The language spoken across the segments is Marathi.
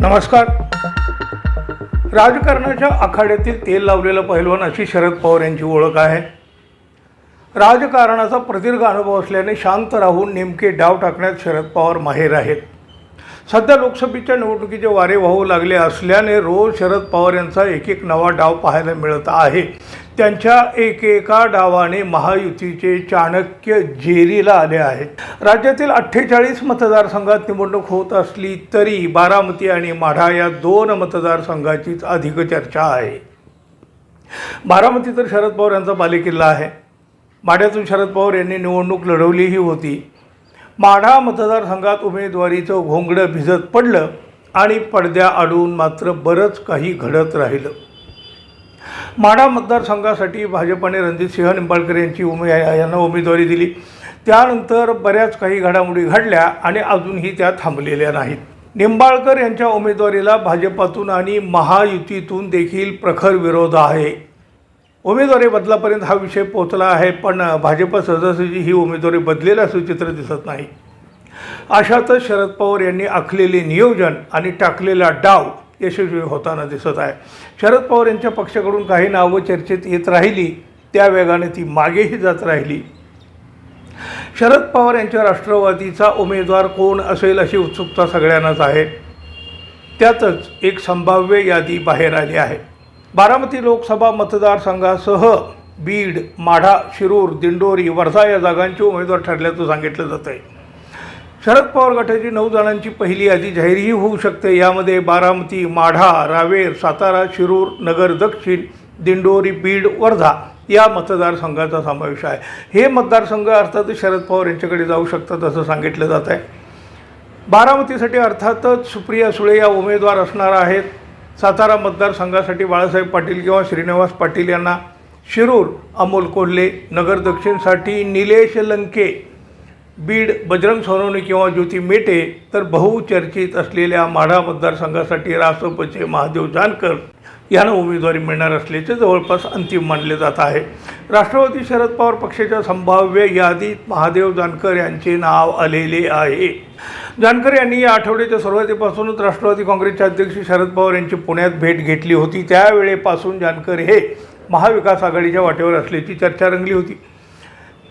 नमस्कार. राजकारणाच्या आखाड्यातील तेल लावलेलं पहिलवान अशी शरद पवार यांची ओळख आहे. राजकारणाचा प्रदीर्घ अनुभव असल्याने शांत राहून नेमके डाव टाकण्यात शरद पवार माहेर आहेत. सध्या लोकसभेच्या निवडणुकीचे वारे वाहू लागले असल्याने रोज शरद पवार यांचा एक एक नवा डाव पाहायला मिळत आहे. त्यांच्या एकेका डावाने महायुतीचे चाणक्य जेरीला आले आहेत. राज्यातील अठ्ठेचाळीस मतदारसंघात निवडणूक होत असली तरी बारामती आणि माढा या दोन मतदारसंघाचीच अधिक चर्चा आहे. बारामती तर शरद पवार यांचा बालेकिल्ला आहे. माढ्यातून शरद पवार यांनी निवडणूक लढवलीही होती. माढा मतदारसंघात उमेदवारीचं घोंगडं भिजत पडलं आणि पडद्या अडून मात्र बरंच काही घडत राहिलं. माढा मतदारसंघासाठी भाजपाने रणजितसिंह निंबाळकर यांची उमे यांना उमेदवारी दिली. त्यानंतर बऱ्याच काही घडामोडी घडल्या आणि अजूनही त्या थांबलेल्या नाहीत. निंबाळकर यांच्या उमेदवारीला भाजपातून आणि महायुतीतून देखील प्रखर विरोध आहे. उमेदवारी बदलापर्यंत हा विषय पोहोचला आहे पण भाजप सदस्याची ही उमेदवारी बदलेलं सुचित्र दिसत नाही. अशातच शरद पवार यांनी आखलेले नियोजन आणि टाकलेला डाव यशस्वी होताना दिसत आहे. शरद पवार यांच्या पक्षाकडून काही नावं चर्चेत येत राहिली त्या वेगाने ती मागेही जात राहिली. शरद पवार यांच्या राष्ट्रवादीचा उमेदवार कोण असेल अशी उत्सुकता सगळ्यांनाच आहे. त्यातच एक संभाव्य यादी बाहेर आली आहे. बारामती लोकसभा मतदारसंघासह बीड माढा शिरूर दिंडोरी वर्धा या जागांचे उमेदवार ठरल्याचं सांगितलं जात आहे शरद पवार गटाची नऊ जणांची पहिली यादी जाहीरही होऊ शकते. यामध्ये बारामती माढा रावेर सातारा शिरूर नगर दक्षिण दिंडोरी बीड वर्धा या मतदारसंघाचा समावेश आहे. हे मतदारसंघ अर्थातच शरद पवार यांच्याकडे जाऊ शकतात असं सांगितलं जात आहे. बारामतीसाठी अर्थातच सुप्रिया सुळे या उमेदवार असणार आहेत. सातारा मतदारसंघासाठी बाळासाहेब पाटील किंवा श्रीनिवास पाटील यांना शिरूर अमोल कोल्हे नगर दक्षिणसाठी निलेश लंके बीड बजरंग सोनवणे किंवा ज्योती मेटे तर बहुचर्चित असलेल्या माढा मतदारसंघासाठी रासपचे महादेव जानकर यांना उमेदवारी मिळणार असल्याचे जवळपास अंतिम मानले जात आहे. राष्ट्रवादी शरद पवार पक्षाच्या संभाव्य यादीत महादेव जानकर यांचे नाव आलेले आहे. जानकर यांनी या आठवड्याच्या सुरुवातीपासूनच राष्ट्रवादी काँग्रेसचे अध्यक्ष शरद पवार यांची पुण्यात भेट घेतली होती. त्यावेळेपासून जानकर हे महाविकास आघाडीच्या वाटेवर असल्याची चर्चा रंगली होती.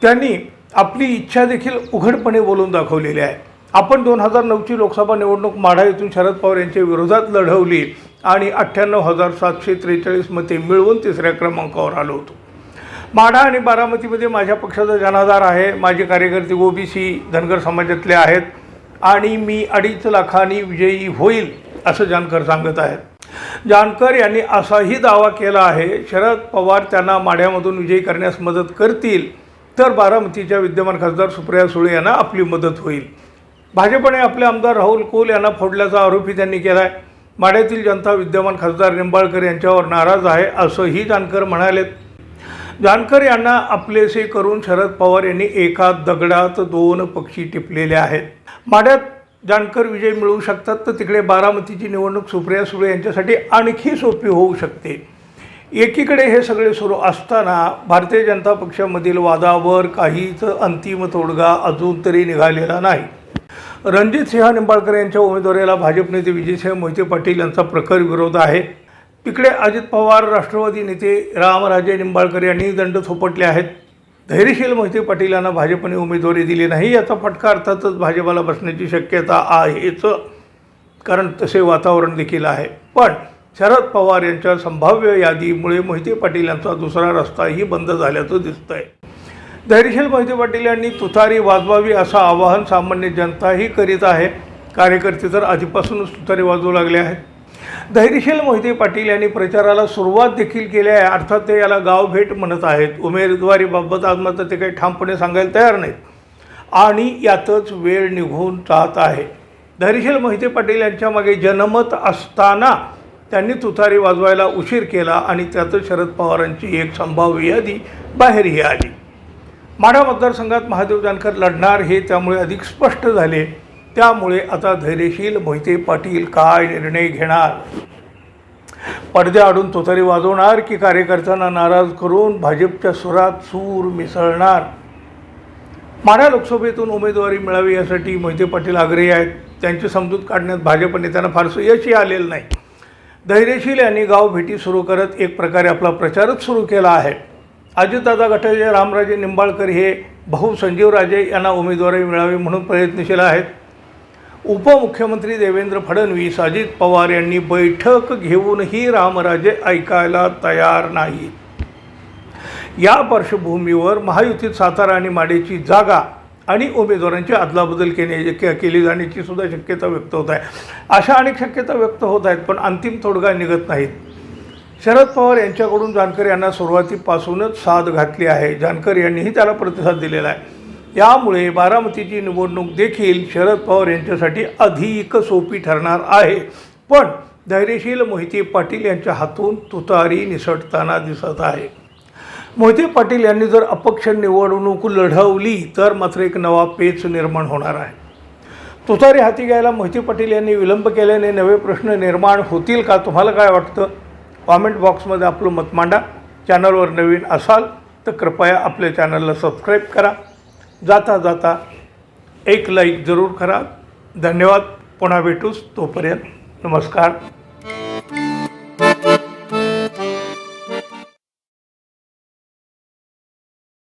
त्यांनी आपली इच्छा देखील उघडपणे बोलून दाखवलेली आहे. आपण दोन हजार नऊची लोकसभा निवडणूक माढा येथून शरद पवार यांच्या विरोधात लढवली आणि अठ्ठ्याण्णव हजार सातशे त्रेचाळीस मते मिळवून तिसऱ्या क्रमांकावर आलो होतो. माढा आणि बारामतीमध्ये माझ्या पक्षाचा जनाधार आहे. माझे कार्यकर्ते ओबीसी धनगर समाजातले आहेत आणि मी अडीच लाखांनी विजयी होईल असं जानकर सांगत आहेत. जानकर यांनी असाही दावा केला आहे शरद पवार त्यांना माढ्यामधून विजयी करण्यास मदत करतील तर बारामतीच्या विद्यमान खासदार सुप्रिया सुळे यांना आपली मदत होईल. भाजपने आपले आमदार राहुल कोल यांना फोडल्याचा आरोपही त्यांनी केला आहे माड्यातील जनता विद्यमान खासदार निंबाळकर यांच्यावर नाराज आहे असंही जानकर म्हणालेत. जानकर यांना आपलेसे करून शरद पवार यांनी एका दगडात दोन पक्षी टिपलेले आहेत. माड्यात जानकर विजय मिळवू शकतात तर तिकडे बारामतीची निवडणूक सुप्रिया सुळे यांच्यासाठी आणखी सोपी होऊ शकते. एकीकडे हे सगळे सुरू असताना भारतीय जनता पक्षामधील वादावर काहीच अंतिम तोडगा अजून तरी निघालेला नाही. रणजित सिंह निंबाळकर यांच्या उमेदवारीला भाजप नेते विजयसिंह मोहिते पाटील यांचा प्रखर विरोध आहे. तिकडे अजित पवार राष्ट्रवादी नेते रामराजे निंबाळकर यांनी दंड थोपटले आहेत. धैर्यशील मोहिते पाटील यांना भाजपने उमेदवारी दिली नाही याचा फटका अर्थातच भाजपाला बसण्याची शक्यता आहेच. कारण तसे वातावरण देखील आहे. पण शरद पवार यांच्या संभाव्य यादीमुळे मोहिते पाटील यांचा दुसरा रस्ताही बंद झाल्याचं दिसतंय. धैर्यशील मोहिते पाटील यांनी तुतारी वाजवावी असं आवाहन सामान्य जनताही करीत आहे. कार्यकर्ते तर आधीपासूनच तुतारी वाजवू लागले आहेत. धैर्यशील मोहिते पाटील यांनी प्रचाराला सुरुवात देखील केली आहे. अर्थात ते याला गावभेट म्हणत आहेत. उमेदवारीबाबत आज मात्र ते काही ठामपणे सांगायला तयार नाहीत. आणि यातच वेळ निघून जात आहे. धैर्यशील मोहिते पाटील यांच्या मागे जनमत असताना त्यांनी तुतारी वाजवायला उशीर केला आणि त्यातच शरद पवारांची एक संभाव्य यादी बाहेरही आली. माढा मतदारसंघात महादेव जानकर लढणार हे त्यामुळे अधिक स्पष्ट झाले. त्यामुळे आता धैर्यशील मोहिते पाटील काय निर्णय घेणार? पडद्याआडून तुतारी वाजवणार की कार्यकर्त्यांना नाराज करून भाजपच्या सुरात सूर मिसळणार? माढा लोकसभेतून उमेदवारी मिळावी यासाठी मोहिते पाटील आग्रही आहेत. त्यांची समजूत काढण्यात भाजप नेत्यांना फारसं यशही आलेलं नाही. धैर्यशील यांनी गाव भेटी सुरू करत एक प्रकारे आपला प्रचारच सुरू केला आहे. अजितदादा गटाचे रामराजे निंबाळकर हे भाऊ संजीवराजे यांना उमेदवारी मिळावी म्हणून प्रयत्नशील आहेत. उपमुख्यमंत्री देवेंद्र फडणवीस अजित पवार यांनी बैठक घेऊनही रामराजे ऐकायला तयार नाही या पार्श्वभूमीवर महायुतीत सातारा आणि माडेची जागा आणि उमेदवारांची अदलाबदल केली के- केली जाण्याची सुद्धा शक्यता व्यक्त होत आहे. अशा अनेक शक्यता व्यक्त होत आहेत पण अंतिम तोडगा निघत नाहीत. शरद पवार यांच्याकडून जानकर यांना सुरुवातीपासूनच साथ घातली आहे. जानकर यांनीही त्याला प्रतिसाद दिलेला आहे. यामुळे बारामतीची निवडणूक देखील शरद पवार यांच्यासाठी अधिक सोपी ठरणार आहे. पण धैर्यशील मोहिते पाटील यांच्या हातून तुतारी निसटताना दिसत आहे. मोहिते पाटील यांनी जर अपक्ष निवडणूक लढवली तर मात्र एक नवा पेच निर्माण होणार आहे. तुतारी हाती घ्यायला मोहिते पाटील यांनी विलंब केल्याने नवे प्रश्न निर्माण होतील का? तुम्हाला काय वाटतं? कॉमेंट बॉक्समध्ये आपलं मत मांडा. चॅनलवर नवीन असाल तर कृपया आपल्या चॅनलला सबस्क्राईब करा. जाता जाता एक लाईक जरूर करा. धन्यवाद. पुन्हा भेटूच तोपर्यंत. नमस्कार.